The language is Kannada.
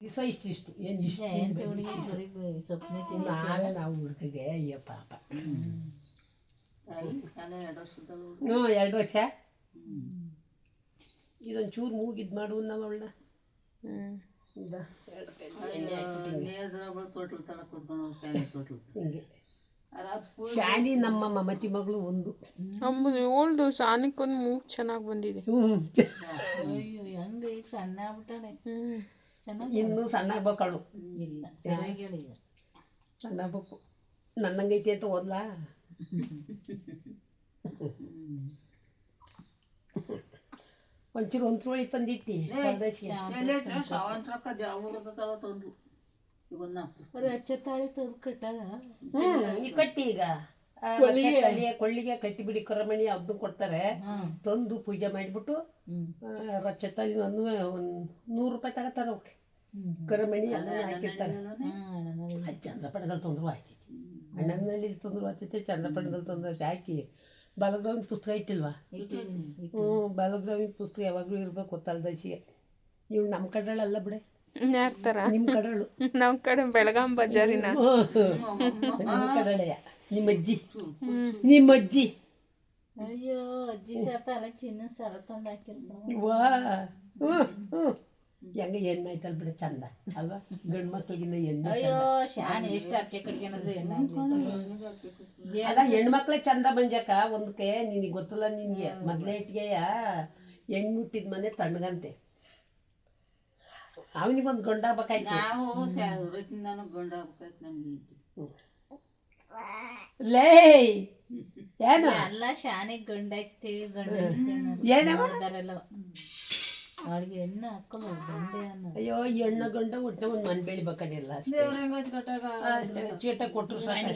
ದಿವಸ ಇಷ್ಟಿಷ್ಟು ಏನು ಇಷ್ಟು ತಿನ್ನಿ ನಾವೇ ನಾವು ಹುಡುಗಿಗೆ ಅಯ್ಯೋ ಪಾಪ. ಹ್ಞೂ ಎರಡು ವರ್ಷ? ಇದೊಂದು ಚೂರು ಮೂಗಿದ್ ಮಾಡು ನಾವು ಅವಳನ್ನ. ಹಿಂಗೆ ಶಾನಿ ನಮ್ಮ ಮಮತಿ ಮಗಳು ಒಂದು. ಅಮ್ಮ ಏಳ್ದು ಒಂದು ಮೂಗು ಚೆನ್ನಾಗಿ ಬಂದಿದೆ. ಹ್ಞೂ ಅಯ್ಯೋ ಹೆಂಗ ಈಗ ಸಣ್ಣ ಆಗ್ಬಿಟ್ಟಾಳೆ ಹ್ಮ್. ಚೆನ್ನಾಗಿ ಇನ್ನೂ ಸಣ್ಣ ಬಕ್ಕಳು ಇಲ್ಲ ಸಣ್ಣ ಬಕ್ಕು ನನ್ನಂಗೈತಿ ಅಂತ ಓದ್ಲಾ? ಒಂಚೂರು ಒಂತ್ರೋಳಿ ತಂದಿಟ್ಟಿ. ತಂದು. ಈಗ ಕಟ್ಟಿ ಈಗ. ರಚ್ಚೆತ್ತಲ್ಲಿ ಕೊಳ್ಳಿಗೆ ಕಟ್ಟಿಬಿಡಿ ಕರಮಣಿ ಅದನ್ನು ಕೊಡ್ತಾರೆ. ತಂದು ಪೂಜೆ ಮಾಡಿಬಿಟ್ಟು ರಚ್ಚೆತ್ತಲ್ಲಿ ಒಂದು ಒಂದು ನೂರು ರೂಪಾಯಿ ತಗೋತಾರೆ ಅವಕ್ಕೆ ಕರಮಣಿ ಎಲ್ಲ ಹಾಕಿರ್ತಾರೆ. ಅದು ಚಂದ್ರಪಟ್ಟಣದಲ್ಲಿ ತೊಂದರೆ ಆಯ್ತೈತಿ ಅಣ್ಣನಹಳ್ಳಿ ತೊಂದರೆ ಆಗ್ತೈತೆ ಚಂದ್ರಪಟ್ಟಣದಲ್ಲಿ ತೊಂದರೆ ಹಾಕಿ. ಬಾಲಗ್ರಾಮಿನ ಪುಸ್ತಕ ಇಟ್ಟಿಲ್ವಾ? ಹ್ಞೂ ಬಾಲಗ್ರಾಮಿನ ಪುಸ್ತಕ ಯಾವಾಗಲೂ ಇರ್ಬೇಕು ತಲೆದಶಿಗೆ ಇವಳು ನಮ್ಮ ಕಡೆಯಲ್ಲ ಬಿಡೆ. ಯಾರ್ತಾರ ನಿಮ್ಮ ಕಡಳು ನಮ್ಮ ಕಡೆ ಬೆಳಗಾಂ ಬಜಾರಿನ. ನಿಮ್ಮ ಕಡಳೆಯ ನಿಮ್ಮ ಅಜ್ಜಿ. ನಿಮ್ಮ ಅಜ್ಜಿ. ಅಯ್ಯೋ ಅಜ್ಜಿ ಎಲ್ಲ ಚಿನ್ನ ಸರ ತಂದು ಹಾಕಿರ್ಬೋದು ವಾ. ಹ್ಞೂ ಹ್ಞೂ ಹೆಂಗೆ ಎಣ್ಣೆ ಐತಲ್ ಬಿಡ ಚಂದ. ಅಲ್ವಾ? ಗಂಡು ಮಕ್ಳಿಗಿನ್ನ ಎಣ್ಣೆ ಅಯ್ಯೋ ಶಾನೆ ಎಷ್ಟು ಅರ್ಕೆ ಕಡ್ಕೊಳೋದು ಎಣ್ಣೆ ಅಲ್ಲ ಹೆಣ್ಮಕ್ಳೇ ಚಂದ ಬಂಜಕ್ಕ ಒಂದಕ್ಕೆ ನಿನಗೆ ಗೊತ್ತಲ್ಲ ನಿನಗೆ. ಮೊದಲೇ ಇಟ್ಗೆಯ ಹೆಣ್ಣು ಹುಟ್ಟಿದ ಮನೆ ತಣ್ಣಗಂತೆ. ಅವನಿಗೊಂದು ಗಂಡ ಆಗ್ಬೇಕಾಯ್ತು. ನಾವು ಗಂಡ ಆಗ್ಬೇಕಾಯ್ತು ನಮ್ಗೆ ಲೇ ಏನ? ಎಲ್ಲ ಶಾನಿಗೆ ಗಂಡ ಐತಿ ಗಂಡ ಏನವ? ಅವಳಿಗೆ ಎಣ್ಣೆ ಹಾಕೊಂಡು ಗಂಡೆ ಅನ್ನ ಅಯ್ಯೋ ಹೆಣ್ಣು ಗಂಡ ಒಟ್ಟ ಒಂದು ಮನ್ ಅಷ್ಟೇ. ಚೀಟ ಕೊಟ್ಟರು ಸಾಕು.